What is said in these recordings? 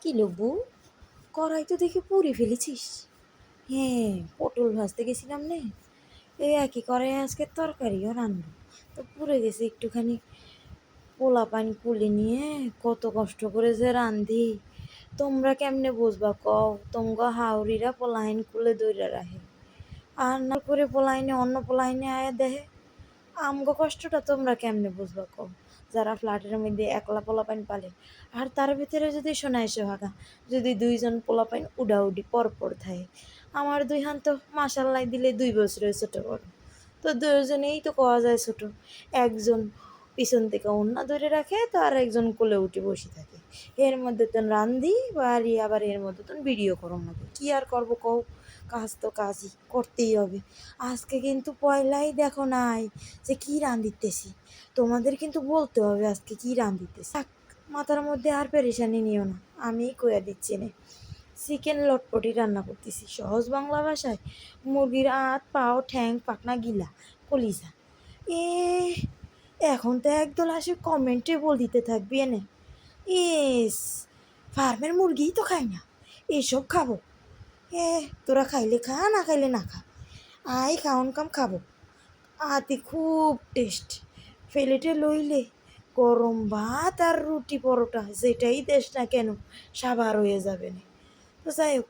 কি লব্বু? কড়াই তো দেখি পুরি ফেলেছিস। হ্যাঁ পটল ভাজতে গেছিলাম নে। এই একই কড়াই আজকে তরকারিও রান্না তো পুড়ে গেছে একটুখানি। পোলা পানি কুলে নিয়ে কত কষ্ট করে যে রান্ধি তোমরা কেমনে বুঝবা কও? তোমরা হাউরিরা পোলাইন কুলে দইরা রাখে আর না করে পোলাইনে, অন্য পোলাইনে আয়া দেহে। আমগো কষ্টটা তোমরা কেমনে বুঝবা কও? যারা ফ্ল্যাটের মধ্যে একলা পোলাপাইন পালে। আর তার ভিতরে যদি শোনায় ভাগা, যদি দুইজন পোলাপাইন উডাউডি পরপর থাকে। আমার দুই হান তো মাসাল্লাই দিলে দুই বছরের ছোট বড়। তো দুজনেই তো কওয়া যায় ছোট। একজন পিছন থেকে অন্য ধরে রাখে তো আর একজন কোলে উঠে বসে থাকে। এর মধ্যে তো রান্ধি, বাড়ি আবার এর মধ্যে তো ভিডিও করো না কি আর করব কও? কাজ তো কাজই করতেই হবে। আজকে কিন্তু পয়লাই দেখো নাই যে কী দিতেছি। তোমাদের কিন্তু বলতে হবে আজকে কী রান্ধিতেছি থাক, মাথার মধ্যে আর পেরেশানি নিও না আমিই কইয়া দিচ্ছি না চিকেন লটপটি রান্না করতেছি সহজ বাংলা ভাষায়। মুরগির আত পাও ঠ্যাং পাকনা গিলা কলিজা। এ এখন তো একদল আসে কমেন্টে বল দিতে থাকবি এনে। ইস ফার্মের মুরগিই তো খাই না এসব খাব। এ, তোরা খাইলে খা, না খাইলে না খা। আই খাওন কাম খাব। আতি খুব টেস্ট। ফেলেটে লইলে গরম ভাত আর রুটি পরোটা, যেটাই দেশ না কেন সাবার হয়ে যাবে না। তো যাই হোক,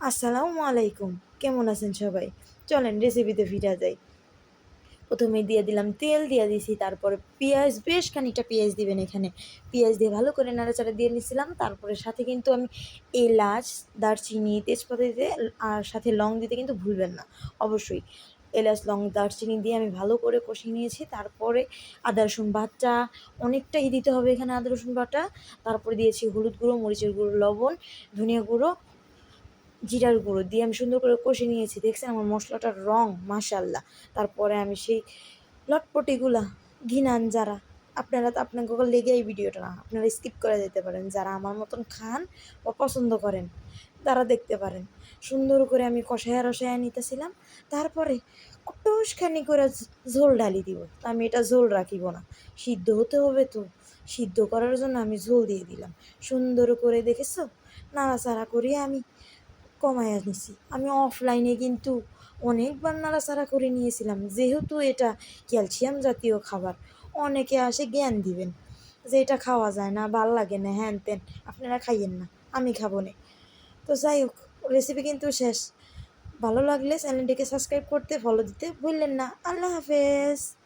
আসসালামু আলাইকুম। কেমন আছেন সবাই? চলেন রেসিপিতে ফিরা যাই। প্রথমে দিয়ে দিলাম তেল, দিয়ে দিয়েছি তারপরে পেঁয়াজ, বেশ খানিকটা পেঁয়াজ দিবেন এখানে। পেঁয়াজ দিয়ে ভালো করে নাড়াচাড়া দিয়ে নিয়েছিলাম তারপরে সাথে কিন্তু আমি এলাচ, দারচিনি, তেজপাতা দিতে আর সাথে লং দিতে কিন্তু ভুলবেন না, অবশ্যই। এলাচ, লং, দারচিনি দিয়ে আমি ভালো করে কষিয়ে নিয়েছি, তারপরে আদা, রসুন বাটা, অনেকটাই দিতে হবে এখানে আদা, রসুন বাটা। তারপরে দিয়েছি হলুদ গুঁড়ো, মরিচের গুঁড়ো, লবণ, ধনিয়া গুঁড়ো জিরার গুঁড়ো দিয়ে আমি সুন্দর করে কষে নিয়েছি। দেখছেন আমার মশলাটার রং মাশাল্লাহ তারপরে আমি সেই লটপটিগুলা, ঘিনান যারা, আপনারা তো আপনাকে লেগে এই ভিডিওটা না, আপনারা স্কিপ করে যেতে পারেন। যারা আমার মতন খান বা পছন্দ করেন, তারা দেখতে পারেন। সুন্দর করে আমি কষায়া রসায়া নিতেছিলাম। তারপরে কটুসখানি করে ঝোল ঢালি দিব, তো আমি এটা ঝোল রাখিব না। সিদ্ধ হতে হবে তো, সিদ্ধ করার জন্য আমি ঝোল দিয়ে দিলাম। সুন্দর করে দেখেছ? নাড়াচাড়া করে আমি কমায় নিছি আমি অফলাইনে কিন্তু অনেকবার নাড়াচাড়া করে নিয়েছিলাম। যেহেতু এটা ক্যালসিয়াম জাতীয় খাবার, অনেকে আসে জ্ঞান দিবেন যে এটা খাওয়া যায় না, ভালো লাগে না, হ্যান ত্যান, আপনারা খাইয়েন না, আমি খাব না। তো যাই হোক রেসিপি কিন্তু শেষ। ভালো লাগলে চ্যানেলটিকে সাবস্ক্রাইব করতে ফলো দিতে ভুললেন না। আল্লাহ হাফেজ।